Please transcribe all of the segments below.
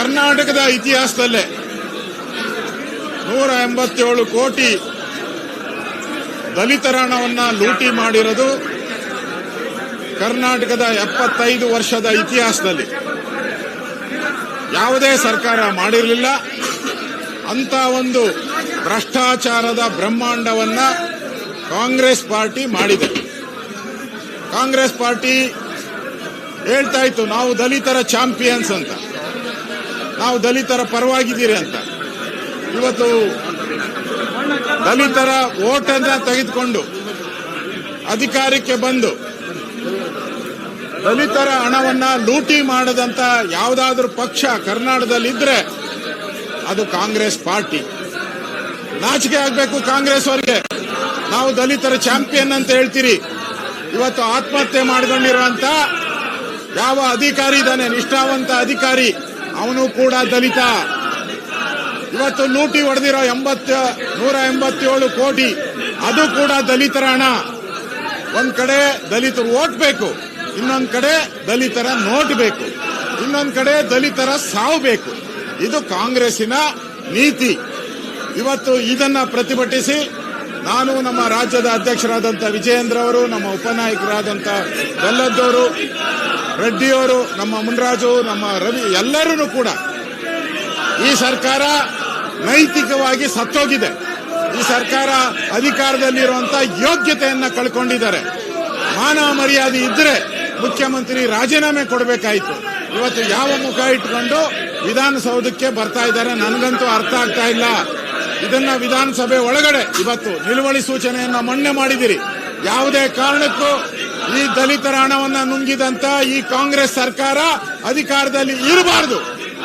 ಕರ್ನಾಟಕದ ಇತಿಹಾಸದಲ್ಲೇ ನೂರ ಎಂಬತ್ತೇಳು ಕೋಟಿ ದಲಿತರ ಹಣವನ್ನ ಲೂಟಿ ಮಾಡಿರೋದು ಕರ್ನಾಟಕದ ಎಪ್ಪತ್ತೈದು ವರ್ಷದ ಇತಿಹಾಸದಲ್ಲಿ. ಯಾವುದೇ ಸರ್ಕಾರ ಮಾಡಿರಲಿಲ್ಲ. ಅಂತ ಒಂದು ಭ್ರಷ್ಟಾಚಾರದ ಬ್ರಹ್ಮಾಂಡವನ್ನ ಕಾಂಗ್ರೆಸ್ ಪಾರ್ಟಿ ಮಾಡಿದೆ. ಕಾಂಗ್ರೆಸ್ ಪಾರ್ಟಿ ಹೇಳ್ತಾ ಇತ್ತು, ನಾವು ದಲಿತರ ಚಾಂಪಿಯನ್ಸ್ ಅಂತ. ನಾವು ದಲಿತರ ಪರವಾಗಿದ್ದೀರಿ ಅಂತ. ಇವತ್ತು ದಲಿತರ ಓಟನ್ನ ತೆಗೆದುಕೊಂಡು ಅಧಿಕಾರಕ್ಕೆ ಬಂದು ದಲಿತರ ಹಣವನ್ನ ಲೂಟಿ ಮಾಡದಂತ ಯಾವುದಾದ್ರೂ ಪಕ್ಷ ಕರ್ನಾಟಕದಲ್ಲಿ ಇದ್ರೆ ಅದು ಕಾಂಗ್ರೆಸ್ ಪಾರ್ಟಿ. ನಾಚಿಕೆ ಆಗಬೇಕು ಕಾಂಗ್ರೆಸ್ ಅವರಿಗೆ. ನಾವು ದಲಿತರ ಚಾಂಪಿಯನ್ ಅಂತ ಹೇಳ್ತೀರಿ. ಇವತ್ತು ಆತ್ಮಹತ್ಯೆ ಮಾಡಿಕೊಂಡಿರುವಂತ ಯಾವ ಅಧಿಕಾರಿ ಇದ್ದಾನೆ? ನಿಷ್ಠಾವಂತ ಅಧಿಕಾರಿ. ಅವನು ಕೂಡ ದಲಿತ. ಇವತ್ತು ಲೂಟಿ ಹೊಡೆದಿರೋ ಎಂಬತ್ತ, ನೂರ ಎಂಬತ್ತೇಳು ಕೋಟಿ, ಅದು ಕೂಡ ದಲಿತರ ಹಣ. ಒಂದ್ ಕಡೆ ದಲಿತರು ಓಟ್ ಬೇಕು ಇನ್ನೊಂದ್ ಕಡೆ ದಲಿತರ ನೋಟ್ ಬೇಕು ಇನ್ನೊಂದ್ ಕಡೆ ದಲಿತರ ಸಾವು ಬೇಕು ಇದು ಕಾಂಗ್ರೆಸ್ಸಿನ ನೀತಿ. ಇವತ್ತು ಇದನ್ನ ಪ್ರತಿಭಟಿಸಿ ನಾನು ನಮ್ಮ ರಾಜ್ಯದ ಅಧ್ಯಕ್ಷರಾದಂಥ ವಿಜಯೇಂದ್ರ ಅವರು, ನಮ್ಮ ಉಪನಾಯಕರಾದಂಥ ಬೆಲ್ಲದ್ದವರು ರೆಡ್ಡಿಯವರು, ನಮ್ಮ ಮುನ್ರಾಜು, ನಮ್ಮ ರವಿ ಎಲ್ಲರೂ ಕೂಡ ಈ ಸರ್ಕಾರ ನೈತಿಕವಾಗಿ ಸತ್ತೋಗಿದೆ. ಈ ಸರ್ಕಾರ ಅಧಿಕಾರದಲ್ಲಿರುವಂತ ಯೋಗ್ಯತೆಯನ್ನ ಕಳ್ಕೊಂಡಿದ್ದಾರೆ. ಮಾನವ ಮರ್ಯಾದೆ ಇದ್ರೆ ಮುಖ್ಯಮಂತ್ರಿ ರಾಜೀನಾಮೆ ಕೊಡಬೇಕಾಯಿತು. ಇವತ್ತು ಯಾವ ಮುಖ ಇಟ್ಕೊಂಡು ವಿಧಾನಸೌಧಕ್ಕೆ ಬರ್ತಾ ಇದ್ದಾರೆ ನನಗಂತೂ ಅರ್ಥ ಆಗ್ತಾ ಇಲ್ಲ. ಇದನ್ನ ವಿಧಾನಸಭೆ ಒಳಗಡೆ ಇವತ್ತು ನಿಲುವಳಿ ಸೂಚನೆಯನ್ನ ಮಣ್ಣೆ ಮಾಡಿದಿರಿ. ಯಾವುದೇ ಕಾರಣಕ್ಕೂ ಈ ದಲಿತರ ಹಣವನ್ನ ನುಂಗಿದಂತ ಈ ಕಾಂಗ್ರೆಸ್ ಸರ್ಕಾರ ಅಧಿಕಾರದಲ್ಲಿ ಇರಬಾರದು.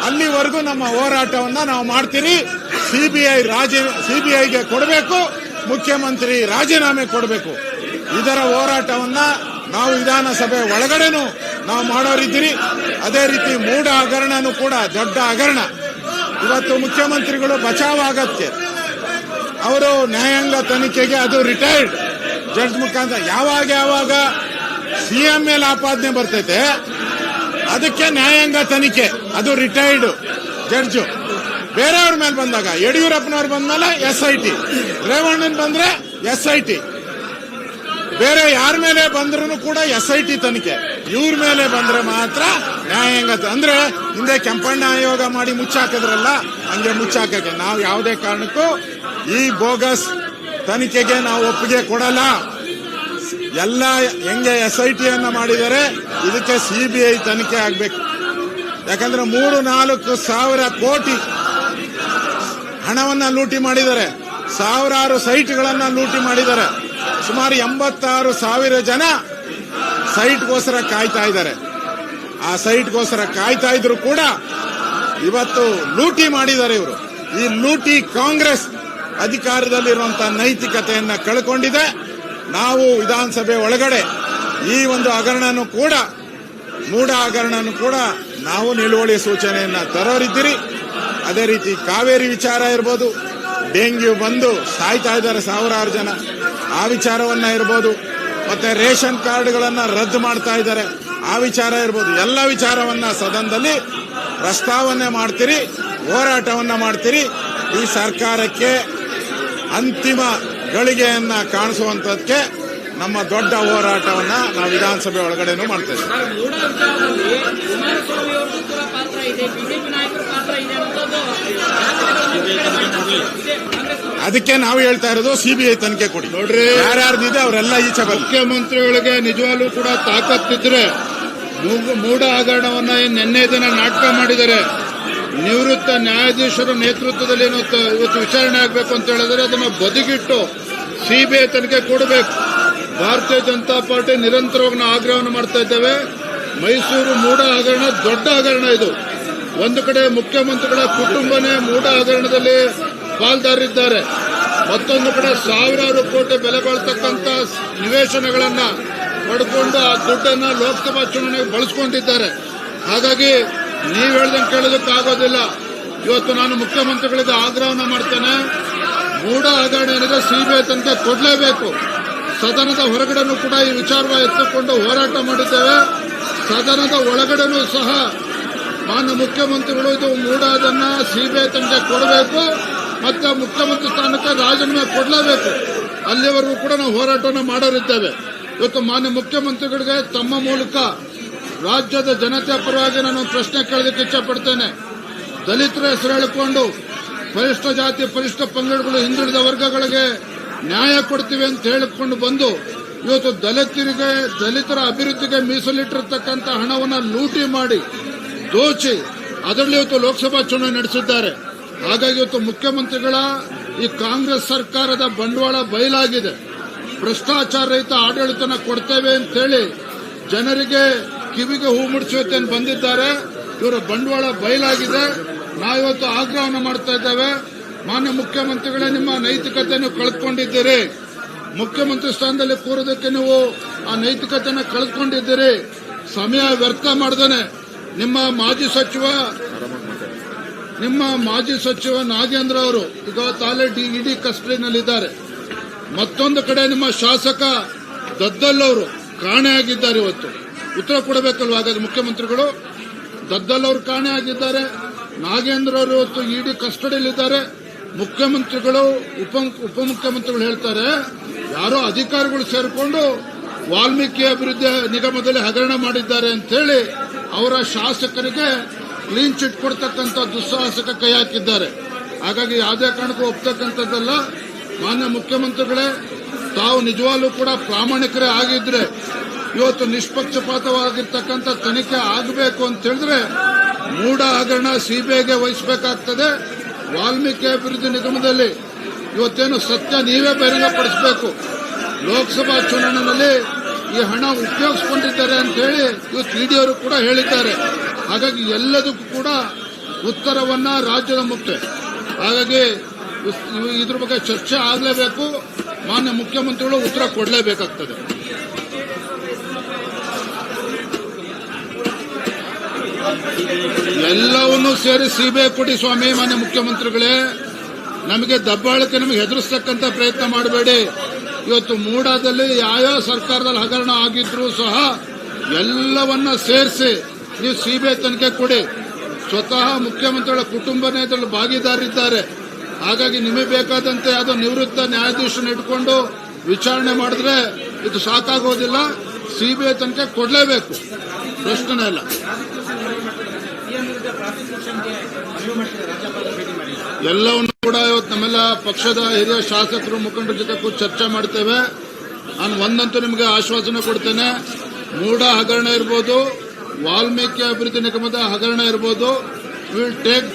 ಅಲ್ಲಿವರೆಗೂ ನಮ್ಮ ಹೋರಾಟವನ್ನ ನಾವು ಮಾಡ್ತೀರಿ. ಸಿಬಿಐ ರಾಜ, ಸಿಬಿಐಗೆ ಕೊಡಬೇಕು, ಮುಖ್ಯಮಂತ್ರಿ ರಾಜೀನಾಮೆ ಕೊಡಬೇಕು. ಇದರ ಹೋರಾಟವನ್ನ ನಾವು ವಿಧಾನಸಭೆ ಒಳಗಡೆನೂ ನಾವು ಮಾಡೋರಿದ್ದೀರಿ. ಅದೇ ರೀತಿ ಮೂಢ ಹಗರಣನೂ ಕೂಡ ದೊಡ್ಡ ಹಗರಣ. ಇವತ್ತು ಮುಖ್ಯಮಂತ್ರಿಗಳು ಬಚಾವ್ ಆಗತ್ತೆ. ಅವರು ನ್ಯಾಯಾಂಗ ತನಿಖೆಗೆ ಅದು ರಿಟೈರ್ಡ್ ಜಡ್ಜ್ ಮುಖಾಂತರ ಯಾವಾಗ ಯಾವಾಗ ಸಿಎಂ ಮೇಲೆ ಆಪಾದನೆ ಬರ್ತೈತೆ. ಅದಕ್ಕೆ ನ್ಯಾಯಾಂಗ ತನಿಖೆ. ಅದು ರಿಟೈರ್ಡ್ ಜಡ್ಜು ಬೇರೆಯವ್ರ ಮೇಲೆ ಬಂದಾಗ, ಯಡಿಯೂರಪ್ಪನವ್ರು ಬಂದ್ಮೇಲೆ ಎಸ್ ಐ ಟಿ ರೇವಣ್ಣನ್ ಬಂದ್ರೆ ಎಸ್ ಐ ಟಿ ಬೇರೆ ಯಾರ ಮೇಲೆ ಬಂದ್ರೂ ಕೂಡ ಎಸ್ ಐ ಟಿ ತನಿಖೆ. ಇವ್ರ ಮೇಲೆ ಬಂದ್ರೆ ಮಾತ್ರ ನ್ಯಾಯಾಂಗ ಅಂದ್ರೆ ಹಿಂದೆ ಕೆಂಪಣ್ಣ ಆಯೋಗ ಮಾಡಿ ಮುಚ್ಚಾಕಿದ್ರಲ್ಲ, ಹಂಗೆ ಮುಚ್ಚಾಕಕ್ಕೆ. ನಾವು ಯಾವುದೇ ಕಾರಣಕ್ಕೂ ಈ ಬೋಗಸ್ ತನಿಖೆಗೆ ನಾವು ಒಪ್ಪಿಗೆ ಕೊಡಲ್ಲ. ಎಲ್ಲ ಹೆಂಗೆ ಎಸ್ ಐ ಟಿ ಅನ್ನ ಮಾಡಿದರೆ ಇದಕ್ಕೆ ಸಿಬಿಐ ತನಿಖೆ ಆಗ್ಬೇಕು. ಯಾಕಂದ್ರೆ ಮೂರು ನಾಲ್ಕು ಸಾವಿರ ಕೋಟಿ ಹಣವನ್ನ ಲೂಟಿ ಮಾಡಿದ್ದಾರೆ. ಸಾವಿರಾರು ಸೈಟ್ಗಳನ್ನ ಲೂಟಿ ಮಾಡಿದ್ದಾರೆ. ಸುಮಾರು ಎಂಬತ್ತಾರು ಸಾವಿರ ಜನ ಸೈಟ್ಗೋಸ್ಕರ ಕಾಯ್ತಾ ಇದ್ದಾರೆ. ಆ ಸೈಟ್ಗೋಸ್ಕರ ಕಾಯ್ತಾ ಇದ್ರು ಕೂಡ ಇವತ್ತು ಲೂಟಿ ಮಾಡಿದ್ದಾರೆ ಇವರು. ಈ ಲೂಟಿ ಕಾಂಗ್ರೆಸ್ ಅಧಿಕಾರದಲ್ಲಿರುವಂತಹ ನೈತಿಕತೆಯನ್ನ ಕಳ್ಕೊಂಡಿದೆ. ನಾವು ವಿಧಾನಸಭೆ ಒಳಗಡೆ ಈ ಒಂದು ಹಗರಣನು ಕೂಡ, ಮೂಢ ಹಗರಣನು ಕೂಡ ನಾವು ನಿಲುವಳಿ ಸೂಚನೆಯನ್ನ ತರೋರಿದ್ದೀರಿ. ಅದೇ ರೀತಿ ಕಾವೇರಿ ವಿಚಾರ ಇರ್ಬೋದು, ಡೆಂಗ್ಯೂ ಬಂದು ಸಾಯ್ತಾ ಇದ್ದಾರೆ ಸಾವಿರಾರು ಜನ. ಆ ವಿಚಾರವನ್ನ ಇರ್ಬೋದು, ಮತ್ತೆ ರೇಷನ್ ಕಾರ್ಡ್ಗಳನ್ನ ರದ್ದು ಮಾಡ್ತಾ ಇದ್ದಾರೆ. ಆ ವಿಚಾರ ಇರ್ಬೋದು, ಎಲ್ಲ ವಿಚಾರವನ್ನ ಸದನದಲ್ಲಿ ಪ್ರಸ್ತಾವನೆ ಮಾಡ್ತೀರಿ, ಹೋರಾಟವನ್ನ ಮಾಡ್ತೀರಿ. ಈ ಸರ್ಕಾರಕ್ಕೆ ಅಂತಿಮ ಗಳಿಗೆಯನ್ನ ಕಾಣಿಸುವಂತದಕ್ಕೆ ನಮ್ಮ ದೊಡ್ಡ ಹೋರಾಟವನ್ನ ನಾವು ವಿಧಾನಸಭೆ ಒಳಗಡೆನೂ ಮಾಡ್ತೇವೆ. ಅದಕ್ಕೆ ನಾವು ಹೇಳ್ತಾ ಇರೋದು ಸಿಬಿಐ ತನಿಖೆ ಕೊಡಿ. ನೋಡ್ರಿ. ಯಾರ್ಯಾರ್ದಿದೆ ಅವರೆಲ್ಲ ಈಚೆ ಮುಖ್ಯಮಂತ್ರಿಗಳಿಗೆ ನಿಜವಾಗ್ಲೂ ಕೂಡ ತಾಕತ್ತಿದ್ರೆ ಮೂಡ ಮೂಢ ಹಗರಣವನ್ನ ಏನ್ ನಿನ್ನೆ ದಿನ ನಾಟಕ ಮಾಡಿದ್ದಾರೆ. ನಿವೃತ್ತ ನ್ಯಾಯಾಧೀಶರ ನೇತೃತ್ವದಲ್ಲಿ ಏನು ಇವತ್ತು ವಿಚಾರಣೆ ಆಗಬೇಕು ಅಂತ ಹೇಳಿದ್ರೆ ಅದನ್ನು ಬದಿಗಿಟ್ಟು ಸಿಬಿಐ ತನಿಖೆ ಕೊಡಬೇಕು. ಭಾರತೀಯ ಜನತಾ ಪಾರ್ಟಿ ನಿರಂತರವಾಗಿ ನಾವು ಆಗ್ರಹವನ್ನು ಮಾಡ್ತಾ ಇದ್ದೇವೆ. ಮೈಸೂರು ಮೂಡ ಹಗರಣ ದೊಡ್ಡ ಹಗರಣ ಇದು. ಒಂದು ಕಡೆ ಮುಖ್ಯಮಂತ್ರಿಗಳ ಕುಟುಂಬನೇ ಮೂಡ ಹಗರಣದಲ್ಲಿ ಪಾಲ್ದಾರಿದ್ದಾರೆ. ಮತ್ತೊಂದು ಕಡೆ ಸಾವಿರಾರು ಕೋಟಿ ಬೆಲೆ ಬಾಳ್ತಕ್ಕಂಥ ನಿವೇಶನಗಳನ್ನ ಪಡ್ಕೊಂಡು ಆ ದುಡ್ಡನ್ನು ಲೋಕಸಭಾ ಚುನಾವಣೆಗೆ ಬಳಸ್ಕೊಂಡಿದ್ದಾರೆ. ಹಾಗಾಗಿ ನೀವು ಹೇಳ್ದಂಗೆ ಕೇಳೋದಕ್ಕಾಗೋದಿಲ್ಲ. ಇವತ್ತು ನಾನು ಮುಖ್ಯಮಂತ್ರಿಗಳಿಗೆ ಆಗ್ರಹವನ್ನು ಮಾಡ್ತೇನೆ. ಮೂಢ ಹಗರಣ ಏನಿದೆ ಸಿಬಿಐ ತನಕ ಕೊಡಲೇಬೇಕು. ಸದನದ ಹೊರಗಡೆನೂ ಕೂಡ ಈ ವಿಚಾರವಾಗಿ ಎತ್ತಿಕೊಂಡು ಹೋರಾಟ ಮಾಡಿದ್ದೇವೆ. ಸದನದ ಒಳಗಡೆನೂ ಸಹ ಮಾನ್ಯ ಮುಖ್ಯಮಂತ್ರಿಗಳು ಇದು ಮೂಡಾದನ್ನ ಸಿಬಿಐ ತನಕ ಕೊಡಬೇಕು ಮತ್ತೆ ಮುಖ್ಯಮಂತ್ರಿ ಸ್ಥಾನಕ್ಕೆ ರಾಜೀನಾಮೆ ಕೊಡಲೇಬೇಕು. ಅಲ್ಲಿವರೆಗೂ ಕೂಡ ನಾವು ಹೋರಾಟವನ್ನು ಮಾಡೋರಿದ್ದೇವೆ. ಇವತ್ತು ಮಾನ್ಯ ಮುಖ್ಯಮಂತ್ರಿಗಳಿಗೆ ತಮ್ಮ ಮೂಲಕ ರಾಜ್ಯದ ಜನತೆ ಪರವಾಗಿ ನಾನು ಪ್ರಶ್ನೆ ಕೇಳೋದಕ್ಕೆ ಇಚ್ಛಪಡ್ತೇನೆ ದಲಿತರ ಹೆಸರು ಹೇಳಿಕೊಂಡು ಪರಿಷ್ಠ ಜಾತಿ, ಪರಿಷ್ಠ ಪಂಗಡಗಳು ಹಿಂದುಳಿದ ವರ್ಗಗಳಿಗೆ ನ್ಯಾಯ ಕೊಡ್ತೀವಿ ಅಂತ ಹೇಳಿಕೊಂಡು ಬಂದು ಇವತ್ತು ದಲಿತರಿಗೆ, ದಲಿತರ ಅಭಿವೃದ್ಧಿಗೆ ಮೀಸಲಿಟ್ಟಿರ್ತಕ್ಕಂಥ ಹಣವನ್ನು ಲೂಟಿ ಮಾಡಿ ದೋಚಿ ಅದರಲ್ಲಿ ಇವತ್ತು ಲೋಕಸಭಾ ಚುನಾವಣೆ ನಡೆಸಿದ್ದಾರೆ. ಹಾಗಾಗಿ ಇವತ್ತು ಮುಖ್ಯಮಂತ್ರಿಗಳ ಈ ಕಾಂಗ್ರೆಸ್ ಸರ್ಕಾರದ ಬಂಡವಾಳ ಬಯಲಾಗಿದೆ. ಭ್ರಷ್ಟಾಚಾರ ರಹಿತ ಆಡಳಿತನ ಕೊಡ್ತೇವೆ ಅಂತೇಳಿ ಜನರಿಗೆ ಕಿವಿಗೆ ಹೂ ಮುಡಿಸುತ್ತೆ ಅಂತ ಬಂದಿದ್ದಾರೆ. ಇವರ ಬಂಡವಾಳ ಬಯಲಾಗಿದೆ. ನಾವಿವತ್ತು ಆಗ್ರಹವನ್ನು ಮಾಡ್ತಾ ಇದ್ದೇವೆ. ಮಾನ್ಯ ಮುಖ್ಯಮಂತ್ರಿಗಳೇ, ನಿಮ್ಮ ನೈತಿಕತೆಯನ್ನು ಕಳೆದುಕೊಂಡಿದ್ದೀರಿ. ಮುಖ್ಯಮಂತ್ರಿ ಸ್ಥಾನದಲ್ಲಿ ಕೂರೋದಕ್ಕೆ ನೀವು ಆ ನೈತಿಕತೆಯನ್ನು ಕಳೆದುಕೊಂಡಿದ್ದೀರಿ. ಸಮಯ ವ್ಯರ್ಥ ಮಾಡ್ದೇನೆ. ನಿಮ್ಮ ಮಾಜಿ ಸಚಿವ, ನಿಮ್ಮ ಮಾಜಿ ಸಚಿವ ನಾಗೇಂದ್ರ ಅವರು ಈಗ ತಾಲೆ ಇಡಿ ಕಸ್ಟಡಿನಲ್ಲಿದ್ದಾರೆ ಮತ್ತೊಂದು ಕಡೆ ನಿಮ್ಮ ಶಾಸಕ ದದ್ದಲ್ ಅವರು ಕಾಣೆಯಾಗಿದ್ದಾರೆ ಇವತ್ತು. ಉತ್ತರ ಕೊಡಬೇಕಲ್ವಾ ಹಾಗಾದ್ರೆ ಮುಖ್ಯಮಂತ್ರಿಗಳು? ದದ್ದಲ್ ಅವರು ಕಾಣೆಯಾಗಿದ್ದಾರೆ ನಾಗೇಂದ್ರ ಅವರು ಇವತ್ತು ಇಡಿ ಕಸ್ಟಡಿಯಲ್ಲಿದ್ದಾರೆ. ಮುಖ್ಯಮಂತ್ರಿಗಳು, ಉಪ, ಉಪಮುಖ್ಯಮಂತ್ರಿಗಳು ಹೇಳ್ತಾರೆ, ಯಾರೋ ಅಧಿಕಾರಿಗಳು ಸೇರಿಕೊಂಡು ವಾಲ್ಮೀಕಿ ಅಭಿವೃದ್ಧಿ ನಿಗಮದಲ್ಲಿ ಹಗರಣ ಮಾಡಿದ್ದಾರೆ ಅಂತ ಹೇಳಿ ಅವರ ಶಾಸಕರಿಗೆ ಕ್ಲೀನ್ ಚಿಟ್ ಕೊಡ್ತಕ್ಕಂಥ ದುಸ್ಸಾಹಸಕ ಕೈ ಹಾಕಿದ್ದಾರೆ. ಹಾಗಾಗಿ ಯಾವುದೇ ಕಾರಣಕ್ಕೂ ಒಪ್ತಕ್ಕಂಥದ್ದಲ್ಲ. ಮಾನ್ಯ ಮುಖ್ಯಮಂತ್ರಿಗಳೇ, ತಾವು ನಿಜವಾಗ್ಲೂ ಕೂಡ ಪ್ರಾಮಾಣಿಕರೇ ಆಗಿದ್ರೆ, ಇವತ್ತು ನಿಷ್ಪಕ್ಷಪಾತವಾಗಿರ್ತಕ್ಕಂಥ ತನಿಖೆ ಆಗಬೇಕು ಅಂತ ಹೇಳಿದ್ರೆ ಮೂಢ ಹಗರಣ ಸಿಬಿಐಗೆ ವಹಿಸಬೇಕಾಗ್ತದೆ. ವಾಲ್ಮೀಕಿ ಅಭಿವೃದ್ಧಿ ನಿಗಮದಲ್ಲಿ ಇವತ್ತೇನು ಸತ್ಯ ನೀವೇ ಬಹಿರಂಗಪಡಿಸಬೇಕು. ಲೋಕಸಭಾ ಚುನಾವಣೆಯಲ್ಲಿ ಈ ಹಣ ಉಪಯೋಗಿಸಿಕೊಂಡಿದ್ದಾರೆ ಅಂತ ಹೇಳಿ ಇವತ್ತು ಇಡಿಯವರು ಕೂಡ ಹೇಳಿದ್ದಾರೆ. ಹಾಗಾಗಿ ಎಲ್ಲದಕ್ಕೂ ಕೂಡ ಉತ್ತರವನ್ನ ರಾಜ್ಯದ ಮುಖ್ಯ. ಹಾಗಾಗಿ ಇದ್ರ ಬಗ್ಗೆ ಚರ್ಚೆ ಆಗಲೇಬೇಕು. ಮಾನ್ಯ ಮುಖ್ಯಮಂತ್ರಿಗಳು ಉತ್ತರ ಕೊಡಲೇಬೇಕಾಗ್ತದೆ. ಎಲ್ಲವನ್ನೂ ಸೇರಿ ಸಿಬಿಐ ಕೊಡಿ ಸ್ವಾಮಿ, ಮಾನ್ಯ ಮುಖ್ಯಮಂತ್ರಿಗಳೇ. ನಮಗೆ ದಬ್ಬಾಳಿಕೆ ನಮಗೆ ಹೆದರಿಸ್ತಕ್ಕಂಥ ಪ್ರಯತ್ನ ಮಾಡಬೇಡಿ. ಇವತ್ತು ಮೂಡಾದಲ್ಲಿ ಯಾವ್ಯಾವ ಸರ್ಕಾರದಲ್ಲಿ ಹಗರಣ ಆಗಿದ್ರೂ ಸಹ ಎಲ್ಲವನ್ನ ಸೇರಿಸಿ ನೀವು ಸಿಬಿಐ ತನಿಖೆ ಕೊಡಿ. ಸ್ವತಃ ಮುಖ್ಯಮಂತ್ರಿಗಳ ಕುಟುಂಬನೇ ಇದರಲ್ಲಿ ಭಾಗಿದಾರಿದ್ದಾರೆ. ಹಾಗಾಗಿ ನಿಮಗೆ ಬೇಕಾದಂತೆ ಯಾವುದೋ ನಿವೃತ್ತ ನ್ಯಾಯಾಧೀಶನ ಇಟ್ಕೊಂಡು ವಿಚಾರಣೆ ಮಾಡಿದ್ರೆ ಇದು ಸಾಕಾಗೋದಿಲ್ಲ. ಸಿಬಿಐ ತನಿಖೆ ಕೊಡಲೇಬೇಕು. ಪ್ರಶ್ನೆ ಇಲ್ಲ. ಎಲ್ಲವನ್ನು ಕೂಡ ಇವತ್ತು ನಮ್ಮೆಲ್ಲ ಪಕ್ಷದ ಹಿರಿಯ ಶಾಸಕರು ಮುಖಂಡರ ಜೊತೆ ಕೂತು ಚರ್ಚೆ ಮಾಡ್ತೇವೆ. ನಾನು ಒಂದಂತೂ ನಿಮಗೆ ಆಶ್ವಾಸನೆ ಕೊಡ್ತೇನೆ. ಮೂಡ ಹಗರಣ ಇರ್ಬೋದು, ವಾಲ್ಮೀಕಿ ಅಭಿವೃದ್ಧಿ ನಿಗಮದ ಹಗರಣ ಇರ್ಬೋದು. Will take